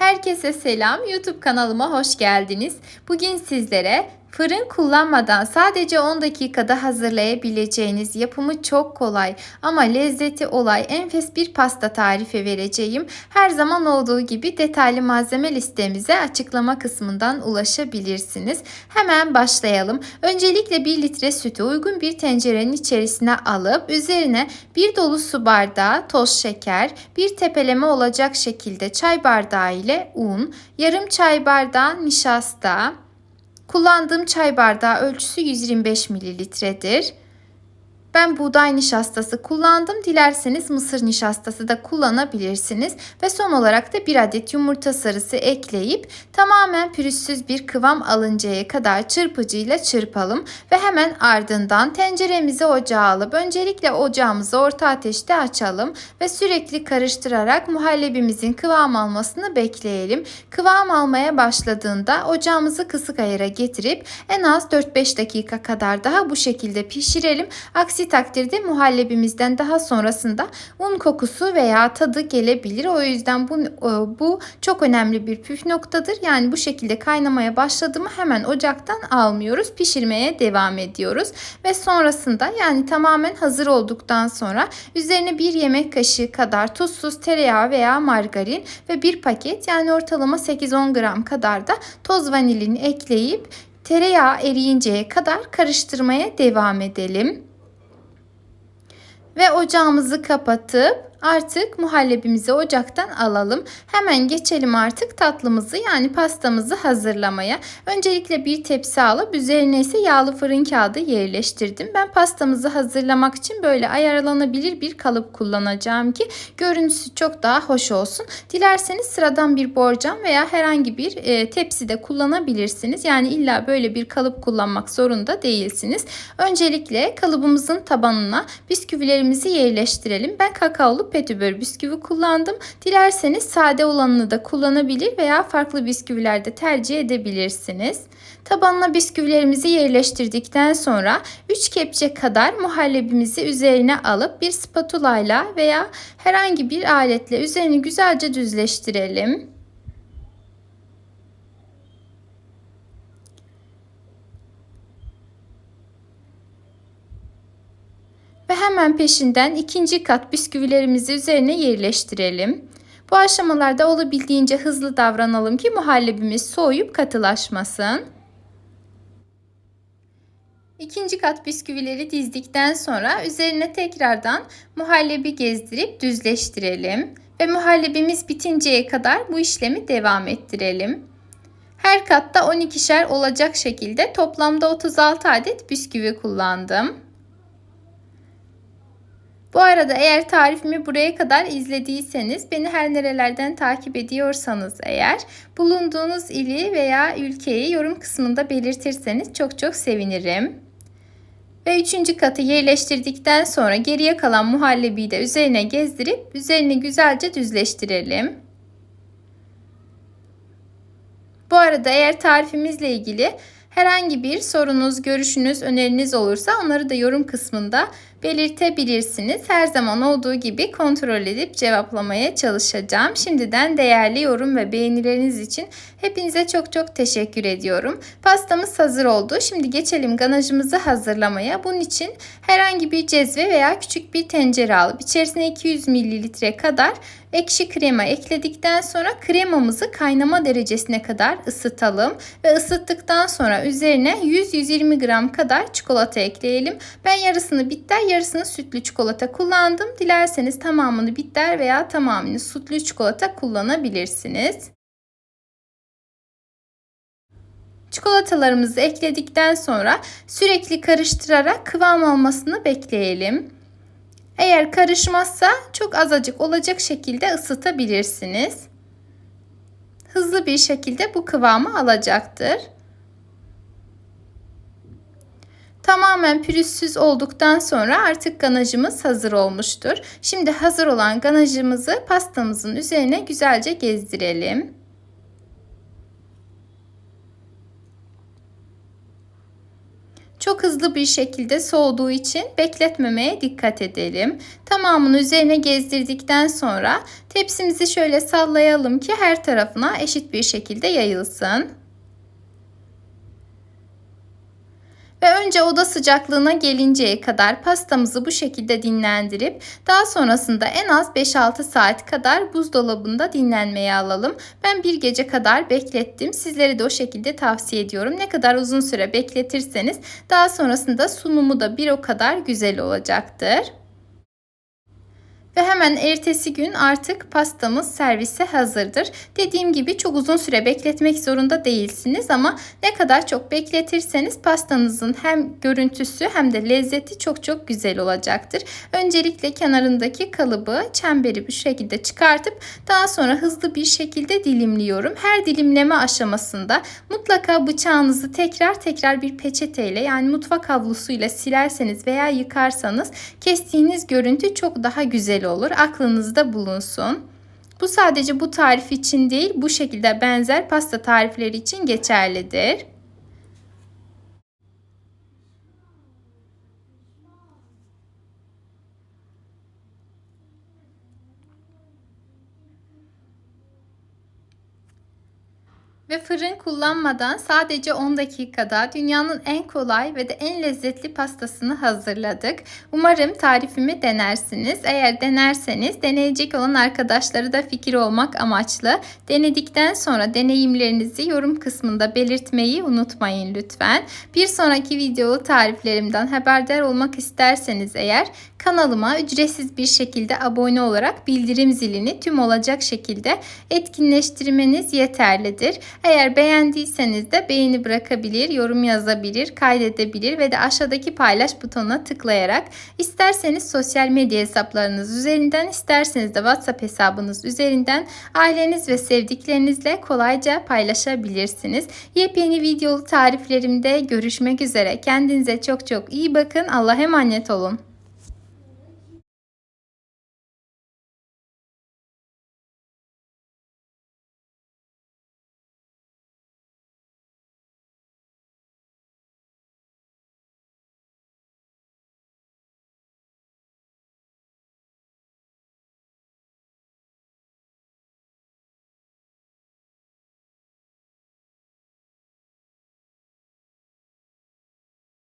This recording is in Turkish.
Herkese selam. YouTube kanalıma hoş geldiniz. Bugün sizlere fırın kullanmadan sadece 10 dakikada hazırlayabileceğiniz yapımı çok kolay ama lezzeti olay enfes bir pasta tarifi vereceğim. Her zaman olduğu gibi detaylı malzeme listemize açıklama kısmından ulaşabilirsiniz. Hemen başlayalım. Öncelikle 1 litre sütü uygun bir tencerenin içerisine alıp üzerine bir dolu su bardağı toz şeker, bir tepeleme olacak şekilde çay bardağı ile un, yarım çay bardağı nişasta, Kullandığım çay bardağı ölçüsü 125 mililitredir. Ben buğday nişastası kullandım. Dilerseniz mısır nişastası da kullanabilirsiniz. Ve son olarak da bir adet yumurta sarısı ekleyip tamamen pürüzsüz bir kıvam alıncaya kadar çırpıcıyla çırpalım. Ve hemen ardından tenceremizi ocağa alıp öncelikle ocağımızı orta ateşte açalım. Ve sürekli karıştırarak muhallebimizin kıvam almasını bekleyelim. Kıvam almaya başladığında ocağımızı kısık ayara getirip en az 4-5 dakika kadar daha bu şekilde pişirelim. Aksi Aksi takdirde muhallebimizden daha sonrasında un kokusu veya tadı gelebilir. O yüzden bu, e, bu çok önemli bir püf noktadır. Yani bu şekilde kaynamaya başladı mı hemen ocaktan almıyoruz. Pişirmeye devam ediyoruz. Ve sonrasında yani tamamen hazır olduktan sonra üzerine bir yemek kaşığı kadar tuzsuz tereyağı veya margarin ve bir paket yani ortalama 8-10 gram kadar da toz vanilini ekleyip tereyağı eriyinceye kadar karıştırmaya devam edelim. Ve ocağımızı kapatıp Artık muhallebimizi ocaktan alalım. Hemen geçelim artık tatlımızı yani pastamızı hazırlamaya. Öncelikle bir tepsi alıp üzerine ise yağlı fırın kağıdı yerleştirdim. Ben pastamızı hazırlamak için böyle ayarlanabilir bir kalıp kullanacağım ki görüntüsü çok daha hoş olsun. Dilerseniz sıradan bir borcam veya herhangi bir e, tepsi de kullanabilirsiniz. Yani illa böyle bir kalıp kullanmak zorunda değilsiniz. Öncelikle kalıbımızın tabanına bisküvilerimizi yerleştirelim. Ben kakaolu petibör bisküvi kullandım. Dilerseniz sade olanını da kullanabilir veya farklı bisküviler de tercih edebilirsiniz. Tabanına bisküvilerimizi yerleştirdikten sonra 3 kepçe kadar muhallebimizi üzerine alıp bir spatula ile veya herhangi bir aletle üzerini güzelce düzleştirelim. Hemen peşinden ikinci kat bisküvilerimizi üzerine yerleştirelim. Bu aşamalarda olabildiğince hızlı davranalım ki muhallebimiz soğuyup katılaşmasın. İkinci kat bisküvileri dizdikten sonra üzerine tekrardan muhallebi gezdirip düzleştirelim ve muhallebimiz bitinceye kadar bu işlemi devam ettirelim. Her katta 12'şer olacak şekilde toplamda 36 adet bisküvi kullandım. Bu arada eğer tarifimi buraya kadar izlediyseniz, beni her nerelerden takip ediyorsanız eğer bulunduğunuz ili veya ülkeyi yorum kısmında belirtirseniz çok çok sevinirim. Ve üçüncü katı yerleştirdikten sonra geriye kalan muhallebiyi de üzerine gezdirip üzerini güzelce düzleştirelim. Bu arada eğer tarifimizle ilgili herhangi bir sorunuz, görüşünüz, öneriniz olursa onları da yorum kısmında belirtebilirsiniz. Her zaman olduğu gibi kontrol edip cevaplamaya çalışacağım. Şimdiden değerli yorum ve beğenileriniz için hepinize çok çok teşekkür ediyorum. Pastamız hazır oldu. Şimdi geçelim ganajımızı hazırlamaya. Bunun için herhangi bir cezve veya küçük bir tencere alıp içerisine 200 mililitre kadar ekşi krema ekledikten sonra kremamızı kaynama derecesine kadar ısıtalım ve ısıttıktan sonra üzerine 100-120 gram kadar çikolata ekleyelim. Ben yarısını bitter yarısını sütlü çikolata kullandım. Dilerseniz tamamını bitter veya tamamını sütlü çikolata kullanabilirsiniz. Çikolatalarımızı ekledikten sonra sürekli karıştırarak kıvam almasını bekleyelim. Eğer karışmazsa çok azıcık olacak şekilde ısıtabilirsiniz. Hızlı bir şekilde bu kıvamı alacaktır. Tamamen pürüzsüz olduktan sonra artık ganajımız hazır olmuştur. Şimdi hazır olan ganajımızı pastamızın üzerine güzelce gezdirelim. Çok hızlı bir şekilde soğuduğu için bekletmemeye dikkat edelim. Tamamını üzerine gezdirdikten sonra tepsimizi şöyle sallayalım ki her tarafına eşit bir şekilde yayılsın. Ve önce oda sıcaklığına gelinceye kadar pastamızı bu şekilde dinlendirip daha sonrasında en az 5-6 saat kadar buzdolabında dinlenmeye alalım. Ben bir gece kadar beklettim. Sizlere de o şekilde tavsiye ediyorum. Ne kadar uzun süre bekletirseniz daha sonrasında sunumu da bir o kadar güzel olacaktır. Ve hemen ertesi gün artık pastamız servise hazırdır. Dediğim gibi çok uzun süre bekletmek zorunda değilsiniz ama ne kadar çok bekletirseniz pastanızın hem görüntüsü hem de lezzeti çok çok güzel olacaktır. Öncelikle kenarındaki kalıbı, çemberi bu şekilde çıkartıp daha sonra hızlı bir şekilde dilimliyorum. Her dilimleme aşamasında mutlaka bıçağınızı tekrar tekrar bir peçeteyle yani mutfak havlusuyla silerseniz veya yıkarsanız kestiğiniz görüntü çok daha güzel olur. Aklınızda bulunsun. Bu sadece bu tarif için değil, bu şekilde benzer pasta tarifleri için geçerlidir. Ve fırın kullanmadan sadece 10 dakikada dünyanın en kolay ve de en lezzetli pastasını hazırladık. Umarım tarifimi denersiniz. Eğer denerseniz deneyecek olan arkadaşları da fikir olmak amaçlı denedikten sonra deneyimlerinizi yorum kısmında belirtmeyi unutmayın lütfen. Bir sonraki videolu tariflerimden haberdar olmak isterseniz eğer kanalıma ücretsiz bir şekilde abone olarak bildirim zilini tüm olacak şekilde etkinleştirmeniz yeterlidir. Eğer beğendiyseniz de beğeni bırakabilir, yorum yazabilir, kaydedebilir ve de aşağıdaki paylaş butonuna tıklayarak isterseniz sosyal medya hesaplarınız üzerinden isterseniz de WhatsApp hesabınız üzerinden aileniz ve sevdiklerinizle kolayca paylaşabilirsiniz. Yepyeni videolu tariflerimde görüşmek üzere. Kendinize çok çok iyi bakın. Allah'a emanet olun.